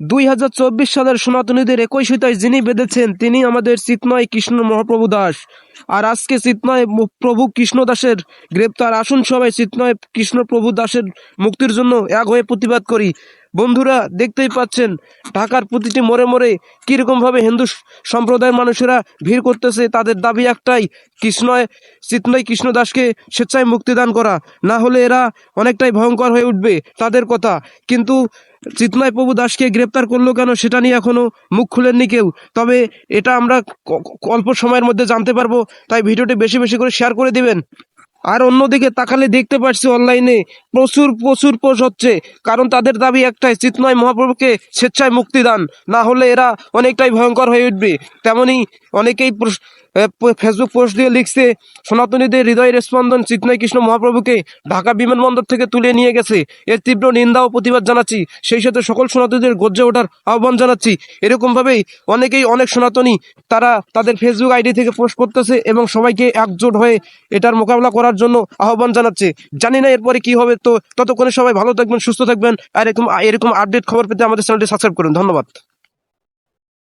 দুই হাজার চব্বিশ সালের সনাতনীদের একই সুতায় যিনি বেঁধেছেন, তিনি আমাদের চিতনয় কৃষ্ণ মহাপ্রভু দাস। আর আজকে চিতনয় প্রভু কৃষ্ণ দাসের গ্রেপ্তার। আসুন সবাই চিতনয় কৃষ্ণ প্রভু দাসের মুক্তির জন্য এক হয়ে প্রতিবাদ করি। বন্ধুরা, দেখতেই পাচ্ছেন, ঢাকার প্রতিটি মোড়ে মোড়ে কীরকম ভাবে হিন্দু সম্প্রদায়ের মানুষেরা ভিড় করতেছে। তাদের দাবি একটাই, কৃষ্ণয়, চিতনয় কৃষ্ণ দাসকে স্বেচ্ছায় মুক্তিদান করা। না হলে এরা অনেকটাই ভয়ঙ্কর হয়ে উঠবে, তাদের কথা। কিন্তু চিতনয় প্রভু দাসকে গ্রেপ্তার করল কেন সেটা নিয়ে এখনও মুখ খুলেননি কেউ। তবে এটা আমরা অল্প সময়ের মধ্যে জানতে পারব, তাই ভিডিওটি বেশি বেশি করে শেয়ার করে দিবেন। আর অন্যদিকে তাকালে দেখতে পাচ্ছি অনলাইনে প্রচুর প্রচুর পোস্ট হচ্ছে, কারণ তাদের দাবি একটাই চিতনয় মহাপ্রভুকে স্বেচ্ছায় মুক্তি দান, না হলে এরা অনেকটাই ভয়ঙ্কর হয়ে উঠবে। তেমনি অনেকেই ফেসবুক পোস্ট দিয়ে লিখছে, সনাতনীদের হৃদয়ের স্পন্দন চিতনয় কৃষ্ণ মহাপ্রভুকে ঢাকা বিমানবন্দর থেকে তুলে নিয়ে গেছে। এর তীব্র নিন্দা ও প্রতিবাদ জানাচ্ছি। সেই সাথে সকল সনাতনীদের গর্জে ওঠার আহ্বান জানাচ্ছি। এরকমভাবেই অনেকেই অনেক সনাতনী তারা তাদের ফেসবুক আইডি থেকে পোস্ট করতেছে এবং সবাইকে একজোট হয়ে এটার মোকাবিলা করার জন্য আহ্বান জানাচ্ছে। জানি না এরপরে কি হবে, তো ততক্ষণে সবাই ভালো থাকবেন, সুস্থ থাকবেন। আর এরকম এরকম আপডেট খবর পেতে আমাদের চ্যানেলটি সাবস্ক্রাইব করুন। ধন্যবাদ।